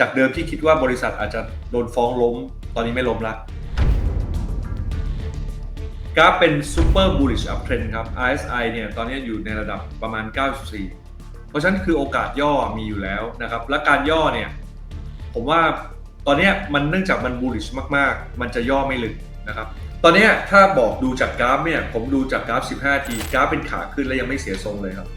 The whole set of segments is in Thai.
จากเดิมที่คิดว่าบริษัทอาจจะโดนฟ้องล้ม ตอนนี้ไม่ล้มละกราฟเป็น Super Bullish Uptrend ครับ RSI เนี่ยตอนนี้อยู่ในระดับประมาณ 94 เพราะฉะนั้นคือโอกาสย่อมีอยู่แล้วนะครับ และการย่อเนี่ยผมว่าตอนนี้มันเนื่องจากมัน bullish มาก ๆ มันจะย่อไม่ลึกนะครับตอนนี้ถ้าบอกดูจากกราฟเนี่ยผมดูจากกราฟ 15 ทีกราฟเป็นขาขึ้นแล้วยังไม่เสียทรงเลยครับ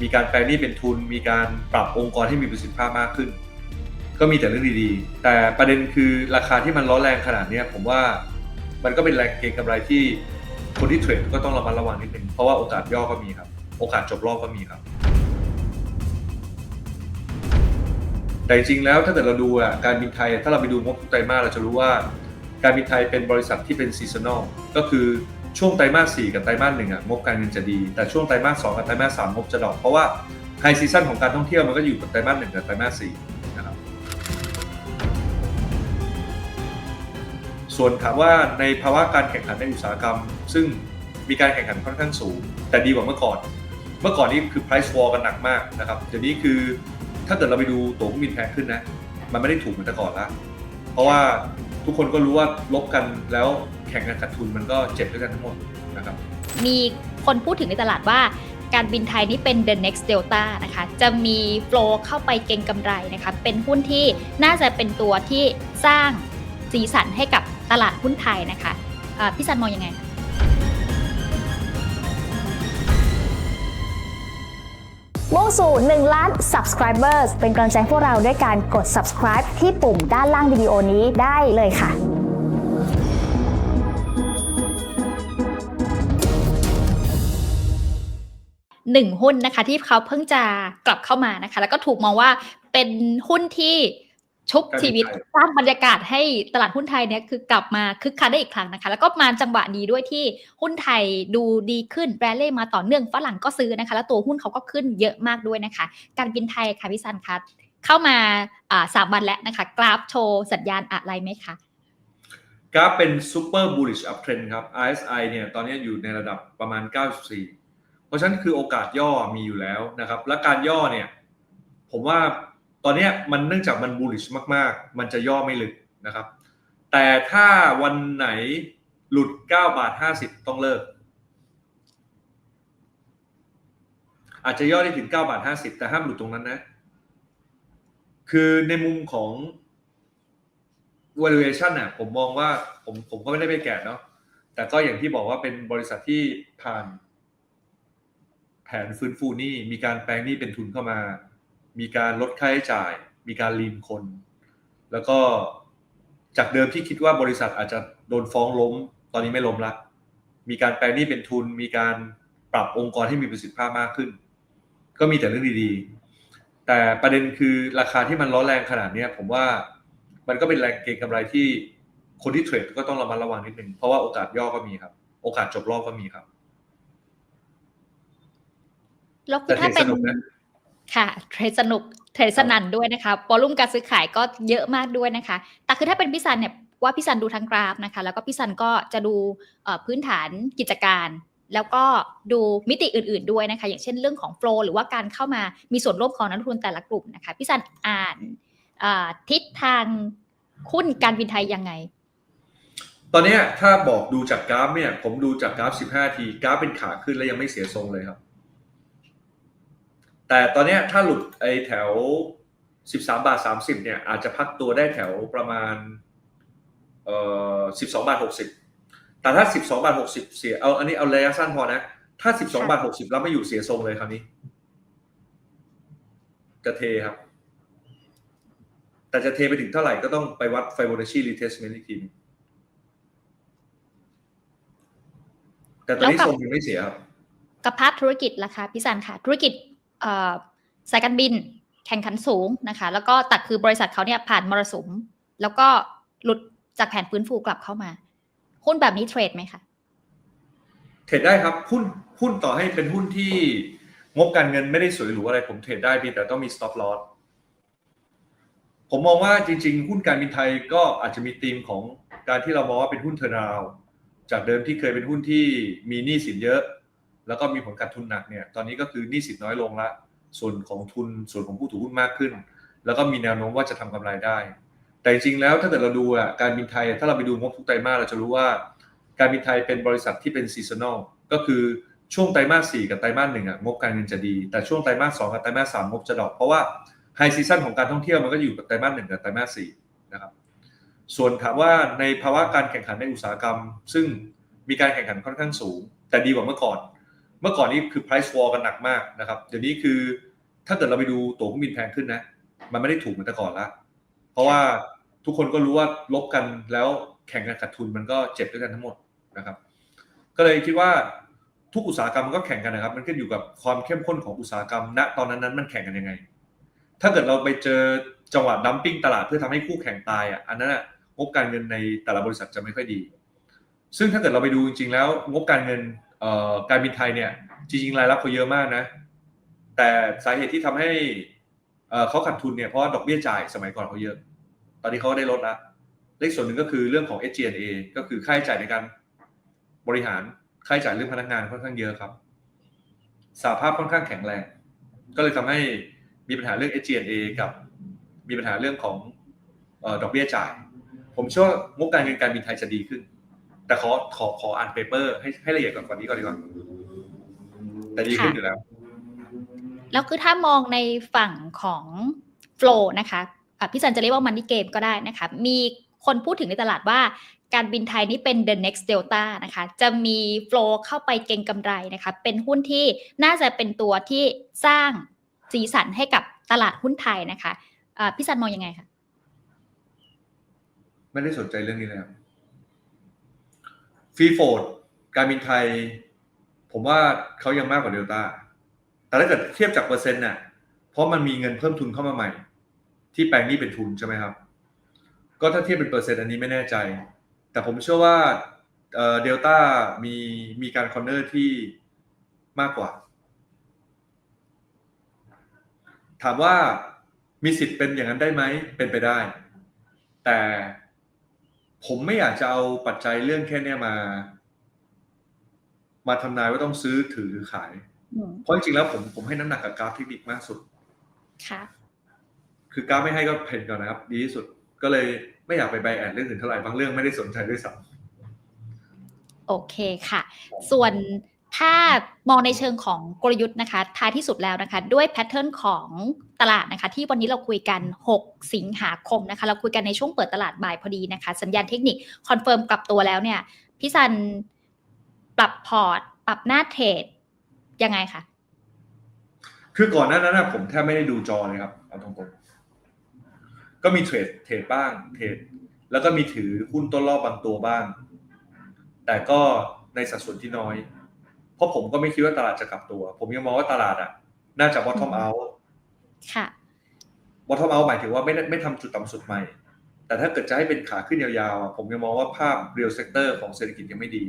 มีการแปลงนี้เป็นทุน มีการปรับองค์กรให้มีประสิทธิภาพมากขึ้น ก็มีแต่เรื่องดีๆ แต่ประเด็นคือราคาที่มันร้อนแรงขนาดนี้ผมว่ามันก็เป็นแรงเก็งกำไรที่คนที่เทรดก็ต้องระมัดระวังนิดนึงเพราะว่าโอกาสย่อก็มีครับ โอกาสจบรอบก็มีครับ แต่จริงๆแล้วถ้าเกิดเราดูอะการบินไทยถ้าเราไปดูงบทุกไตรมาสเราจะรู้ว่า การบินไทยเป็นบริษัทที่เป็นซีซันอลก็คือช่วงไตรมาส4กับไตรมาส1อะงบการเงินจะดี แต่ช่วงไตรมาส2กับไตรมาส3งบจะดรอปเพราะว่าไฮซีซันของการท่องเที่ยวมันก็อยู่กับไตรมาส1กับไตรมาส4 ส่วนถามว่าในภาวะการแข่งขันในอุตสาหกรรม ซึ่งมีการแข่งขันค่อนข้างสูง แต่ดีกว่าเมื่อก่อน เมื่อก่อนนี้คือ price war กันหนักมากนะครับเดี๋ยวนี้คือถ้าเกิดเราไปดูตั๋วเครื่องบินแพงขึ้นนะ มันไม่ได้ถูกเหมือนแต่ก่อนละเพราะว่าทุกคนก็รู้ว่าลบกันแล้วแข่งกันขาดทุนมันก็เจ็บด้วยกันทั้งหมดนะครับ มีคนพูดถึงในตลาดว่าการบินไทยนี่เป็น the next delta นะคะ จะมีโฟลเข้าไปเก็งกำไรนะคะ เป็นหุ้นที่น่าจะเป็นตัวที่สร้างสีสันให้กับ ตลาดหุ้นไทยนะคะอ่าพี่ซันมองยังไงคะมุ่งสู่ 1 ล้าน subscribers เป็นกำลังใจให้พวกเราด้วยการกด subscribe ที่ปุ่มด้านล่างวิดีโอนี้ได้เลยค่ะหนึ่งหุ้นนะคะที่เขาเพิ่งจะกลับเข้ามานะคะ แล้วก็ถูกมองว่าเป็นหุ้นที่ ชุบการบินชีวิตไทยสร้างบรรยากาศให้ตลาดหุ้นไทยเนี่ยคือกลับมาคึกคักได้อีกครั้งนะคะ แล้วก็มาจังหวะดีด้วยที่หุ้นไทยดูดีขึ้นแรลเล่มาต่อเนื่องฝรั่งก็ซื้อนะคะ แล้วตัวหุ้นเขาก็ขึ้นเยอะมากด้วยนะคะ การบินไทยค่ะพี่ซันคะเข้ามาอ่าสามวันแล้วนะคะ กราฟโชว์สัญญาณอะไรไหมคะกราฟเป็น Super Bullish Uptrend ครับ RSI เนี่ยตอนนี้อยู่ในระดับประมาณ 94 เพราะฉะนั้นคือโอกาสย่อมีอยู่แล้วนะครับ และการย่อเนี่ยผมว่า ตอนนี้มันเนื่องจากมัน bullish มาก ๆ มันจะย่อไม่ลึกนะครับ แต่ถ้าวันไหนหลุด 9 บาท 50 ต้องเลิก อาจจะย่อได้ถึง 9 บาท 50 แต่ห้ามหลุดตรงนั้นนะ คือในมุมของ valuation น่ะผมมองว่าผมผมก็ไม่ได้ไปแกะเนาะแต่ก็อย่างที่บอกว่าเป็นบริษัทที่ผ่าน แผนฟื้นฟูหนี้มีการแปลงหนี้เป็นทุนเข้ามา มีการลดค่าใช้จ่าย มีการลีนคน แล้วก็จากเดิมที่คิดว่าบริษัทอาจจะโดนฟ้องล้ม ตอนนี้ไม่ล้มละมีการแปลงหนี้เป็นทุน มีการปรับองค์กรให้มีประสิทธิภาพมากขึ้น ก็มีแต่เรื่องดีๆ แต่ประเด็นคือราคาที่มันร้อนแรงขนาดเนี้ยผมว่ามันก็เป็นแรงเก็งกำไรที่คนที่เทรดก็ต้องระมัดระวังนิดนึง เพราะว่าโอกาสย่อก็มีครับ โอกาสจบรอบก็มีครับแล้วคืแต่อเทรถ้าดเป็สนนุกนะ ค่ะเทรดสนุกเทรดสนั่นด้วยนะคะวอลุ่มการซื้อขายก็เยอะมากด้วยนะคะ แต่คือถ้าเป็นพี่ซันเนี่ยว่าพี่ซันดูทั้งกราฟนะคะ แล้วก็พี่ซันก็จะดูเอ่อพื้นฐานกิจการ แล้วก็ดูมิติอื่น ๆด้วยนะคะ อย่างเช่นเรื่องของโฟลหรือว่าการเข้ามามีส่วนร่วมของนักลงทุนแต่ละกลุ่มนะคะพี่ซันอ่านเอ่อทิศทางหุ้นการบินไทยยังไง ตอนเนี้ยถ้าบอกดูจากกราฟเนี่ย ผมดูจากกราฟ 15 ทีกราฟเป็นขาขึ้นแล้วยังไม่เสียทรงเลยครับ แต่ตอนเนี้ยถ้าหลุดไอ้แถว 13 บาท 30 เนี่ย อาจจะพักตัวได้แถวประมาณเอ่อ12 บาท 60 แต่ถ้า 12 บาท 60 เสียเอาอันนี้เอาระยะสั้นพอนะ ถ้า 12 บาท 60 แล้วไม่อยู่เสียทรงเลยคราวนี้ จะเทครับ แต่จะเทไปถึงเท่าไหร่ก็ต้องไปวัด Fibonacci retracement อีกทีหนึงแต่ตอนนี้แล้วกับทรงยังไม่เสียครับกับภาพธุรกิจล่ะคะพี่ซันค่ะธุรกิจเอ่อ สายการบินแข่งขันสูงนะคะ แล้วก็ตัดคือบริษัทเขาเนี่ยผ่านมรสุม แล้วก็หลุดจากแผนฟื้นฟูกลับเข้ามา หุ้นแบบนี้เทรดไหมคะเทรดได้ครับหุ้นหุ้นต่อให้เป็นหุ้นที่งบการเงินไม่ได้สวยหรูอะไรผมเทรดได้เพียงแต่ต้องมี stop loss ผมมองว่าจริง ๆ หุ้นการบินไทยก็อาจจะมีธีมของการที่เรามองว่าเป็นหุ้นเทอร์นาวจากเดิมที่เคยเป็นหุ้นที่มีหนี้สินเยอะ แล้วก็มีผลขาดทุนหนักเนี่ยตอนนี้ก็คือหนี้สินน้อยลงละ ส่วนของทุนส่วนของผู้ถือหุ้นมากขึ้น แล้วก็มีแนวโน้มว่าจะทำกำไรได้ แต่จริงแล้วถ้าเกิดเราดูอะการบินไทยถ้าเราไปดูงบทุกไตรมาสเราจะรู้ว่า การบินไทยเป็นบริษัทที่เป็นซีซันอลก็คือช่วงไตรมาสสี่กับไตรมาสหนึ่งอะงบการเงินจะดี แต่ช่วงไตรมาสสองกับไตรมาสสามงบจะดรอปเพราะว่าไฮซีซันของการท่องเที่ยวมันก็อยู่กับไตรมาสหนึ่งกับไตรมาสสี่นะครับส่วนถามว่าในภาวะการแข่งขันในอุตสาหกรรม ซึ่งมีการแข่งขันค่อนข้างสูง แต่ดีกว่าเมื่อก่อน เมื่อก่อนนี้คือ price war กันหนักมากนะครับ เดี๋ยวนี้คือถ้าเกิดเราไปดูตั๋วเครื่องบินแพงขึ้นนะ มันไม่ได้ถูกเหมือนแต่ก่อนละ เพราะว่าทุกคนก็รู้ว่าลบกันแล้วแข่งกันขาดทุนมันก็เจ็บด้วยกันทั้งหมดนะครับ ก็เลยคิดว่าทุกอุตสาหกรรมมันก็แข่งกันนะครับ มันขึ้นอยู่กับความเข้มข้นของอุตสาหกรรม ณ ตอนนั้นนั้นมันแข่งกันยังไง ถ้าเกิดเราไปเจอจังหวะดัมปิ้งตลาดเพื่อทำให้คู่แข่งตายอะ อันนั้นอะงบการเงินในแต่ละบริษัทจะไม่ค่อยดี ซึ่งถ้าเกิดเราไปดูจริงๆแล้ว งบการเงิน การบินไทยเนี่ยจริงๆรายรับเขาเยอะมากนะ แต่สาเหตุที่ทำให้เขาขาดทุนเนี่ยเพราะดอกเบี้ยจ่ายสมัยก่อนเขาเยอะ ตอนนี้เขาได้ลดละเลขส่วนหนึ่งก็คือเรื่องของ SG&A ก็คือค่าใช้จ่ายในการบริหารค่าใช้จ่ายเรื่องพนักงานค่อนข้างเยอะครับสาภาพค่อนข้างแข็งแรง ก็เลยทำให้มีปัญหาเรื่อง SG&A กับมีปัญหาเรื่องของออดอกเบี้ยจ่าย ผมเชื่องบการเงินการบินไทยจะดีขึ้น แต่ขอขอขออ่านเปเปอร์ให้ให้ละเอียดก่อนกว่านี้ก่อนดีกว่าแต่ดีขึ้นอยู่แล้ว แล้วคือถ้ามองในฝั่งของ flow นะคะอะพี่สันจะเรียกว่า money game ก็ได้นะคะ มีคนพูดถึงในตลาดว่าการบินไทยนี่เป็น the next delta นะคะ จะมี flow เข้าไปเก็งกำไรนะคะ เป็นหุ้นที่น่าจะเป็นตัวที่สร้างสีสันให้กับตลาดหุ้นไทยนะคะอะพี่สันมองยังไงคะ ไม่ได้สนใจเรื่องนี้เลยครับ ฟรีโฟดการบินไทย ผมว่าเขายังมากกว่าเดลต้าแต่ถ้าเกิดเทียบจากเปอร์เซ็นต์น่ะเพราะมันมีเงินเพิ่มทุนเข้ามาใหม่ ที่แปลงนี้เป็นทุนใช่ไหมครับ ก็ถ้าเทียบเป็นเปอร์เซ็นต์อันนี้ไม่แน่ใจ แต่ผมเชื่อว่าเดลต้ามีมีการคอนเนอร์ที่มากกว่า ถามว่ามีสิทธิ์เป็นอย่างนั้นได้ไหมเป็นไปได้ แต่ ผมไม่อยากจะเอาปัจจัยเรื่องแค่เนี้ยมา มาทำนายว่าต้องซื้อถือหรือขายอืมเพราะจริงๆแล้วผมผมให้น้ำหนักกับกราฟเทคนิคมากสุด ค่ะ คือกราฟไม่ให้ก็เพนก่อนนะครับ ดีที่สุดก็เลยไม่อยากไปใบแอดเรื่องอื่นเท่าไหร่บางเรื่องไม่ได้สนใจด้วยซ้โอเคค่ะ ส่วน ถ้ามองในเชิงของกลยุทธ์นะคะ ท้ายที่สุดแล้วนะคะ ด้วยแพทเทิร์นของตลาดนะคะ ที่วันนี้เราคุยกัน 6 สิงหาคมนะคะ เราคุยกันในช่วงเปิดตลาดบ่ายพอดีนะคะ สัญญาณเทคนิคคอนเฟิร์มกลับตัวแล้วเนี่ย พี่ซันปรับพอร์ต ปรับหน้าเทรดยังไงคะคือก่อนหน้านั้นผมแทบไม่ได้ดูจอเลยครับเอาตรงๆก็มีเทรดเทรดบ้างเทรดแล้วก็มีถือหุ้นต้นรอบบางตัวบ้าง แต่ก็ในสัดส่วนที่น้อย ราะผมก็ไม่คิดว่าตลาดจะกลับตัว ผมยังมองว่าตลาดอะ น่าจะ bottom out ค่ะ bottom out หมายถึงว่าไม่ได้ไม่ทำจุดต่ำสุดใหม่ แต่ถ้าเกิดจะให้เป็นขาขึ้นยาวๆอะผมยังมองว่าภาพ real sector ของเศรษฐกิจยังไม่ดี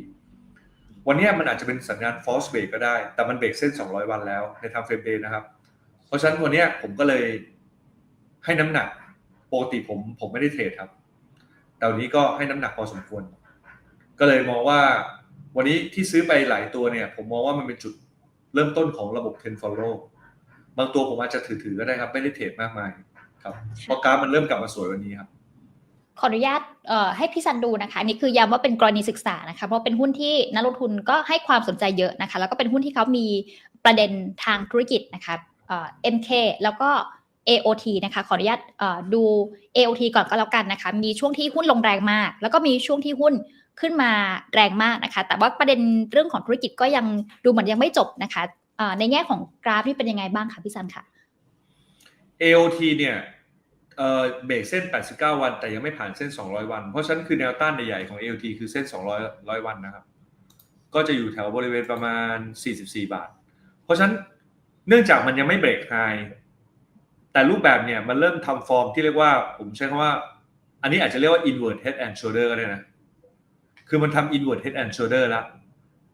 วันเนี้ยมันอาจจะเป็นสัญญาณ false break ก็ได้ แต่มันเบรกเส้น 200 วันแล้วในทางเฟรมเดย์นะครับ เพราะฉะนั้นวันเนี้ยผมก็เลยให้น้ำหนักปกติผมผมไม่ได้เทรดครับแต่วันนี้ก็ให้น้ำหนักพอสมควร ก็เลยมองว่า วันนี้ที่ซื้อไปหลายตัวเนี่ย ผมมองว่ามันเป็นจุดเริ่มต้นของระบบ10 follow บางตัวผมอาจจะถือๆก็ได้ครับ ไม่ได้เทรดมากมายครับเพราะกราฟมันเริ่มกลับมาสวยวันนี้ครับขออนุญาตเอ่อให้พี่ซันดูนะคะอันนี่คือย้ำว่าเป็นกรณีศึกษานะคะเพราะเป็นหุ้นที่นักลงทุนก็ให้ความสนใจเยอะนะคะ แล้วก็เป็นหุ้นที่เขามีประเด็นทางธุรกิจนะคะเอ่อ MK แล้วก็ AOT นะคะขออนุญาตเอ่อดู AOT ก่อนก็แล้วกันนะคะ มีช่วงที่หุ้นลงแรงมาก แล้วก็มีช่วงที่หุ้น ขึ้นมาแรงมากนะคะ แต่ว่าประเด็นเรื่องของธุรกิจก็ยังดูเหมือนยังไม่จบนะคะในแง่ของกราฟนี่เป็นยังไงบ้างคะพี่ซันค่ะ AOT เนี่ยเอ่อเบรกเส้น 89 วัน แต่ยังไม่ผ่านเส้น 200 วัน เพราะฉะนั้นคือแนวต้านใหญ่ๆของ AOT คือเส้น 200 100 วันนะครับ ก็จะอยู่แถวบริเวณประมาณ 44 บาท เพราะฉะนั้นเนื่องจากมันยังไม่เบรกไฮแต่รูปแบบเนี่ยมันเริ่มทำฟอร์มที่เรียกว่า ผมใช้คำว่า อันนี้อาจจะเรียกว่า invert head and shoulder ก็ได้นะ คือมันทำ invert head and shoulder แล้ว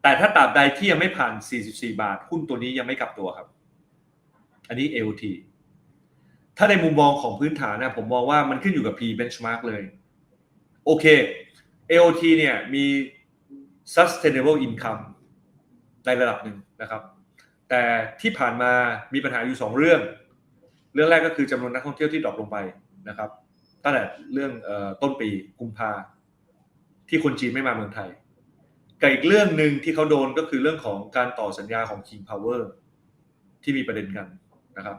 แต่ถ้าตราบใดที่ยังไม่ผ่าน 44 บาท หุ้นตัวนี้ยังไม่กลับตัวครับ อันนี้ AOT ถ้าในมุมมองของพื้นฐานนะผมมองว่ามันขึ้นอยู่กับ P benchmark เลย โอเค AOT เนี่ยมี sustainable income ในระดับหนึ่งนะครับ แต่ที่ผ่านมามีปัญหาอยู่สองเรื่อง เรื่องแรกก็คือจำนวนนักท่องเที่ยวที่ดรอปลงไปนะครับตั้งแต่เรื่องออต้นปีกุมภา ที่คนจีนไม่มาเมืองไทยกับอีกเรื่องหนึ่งที่เขาโดนก็คือเรื่องของการต่อสัญญาของ King Power ที่มีประเด็นกันนะครับ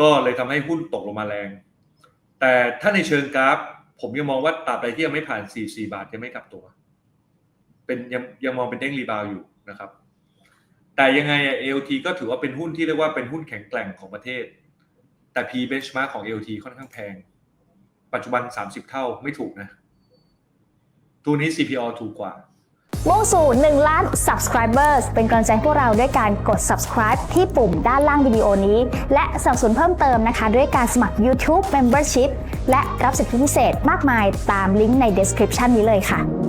ก็เลยทำให้หุ้นตกลงมาแรง แต่ถ้าในเชิงกราฟ ผมยังมองว่าตราบใดที่ยังไม่ผ่าน 44 บาทยังไม่กลับตัว เป็นยังยังมองเป็นเด้งรีบาวอยู่นะครับ แต่ยังไงอะ AOT ก็ถือว่าเป็นหุ้นที่เรียกว่าเป็นหุ้นแข็งแกร่งของประเทศ แต่ P benchmark ของ AOT ค่อนข้างแพง ปัจจุบัน 30 เท่าไม่ถูกนะ ตัวนี้ CPO ถูกกว่ามุ่งสู่1ล้าน subscribers เป็นกำลังใจพวกเราด้วยการกด subscribe ที่ปุ่มด้านล่างวิดีโอนี้ และสนับสนุนเพิ่มเติมนะคะ ด้วยการสมัคร YouTube Membership และรับสิทธิพิเศษมากมายตามลิงก์ใน description นี้เลยค่ะ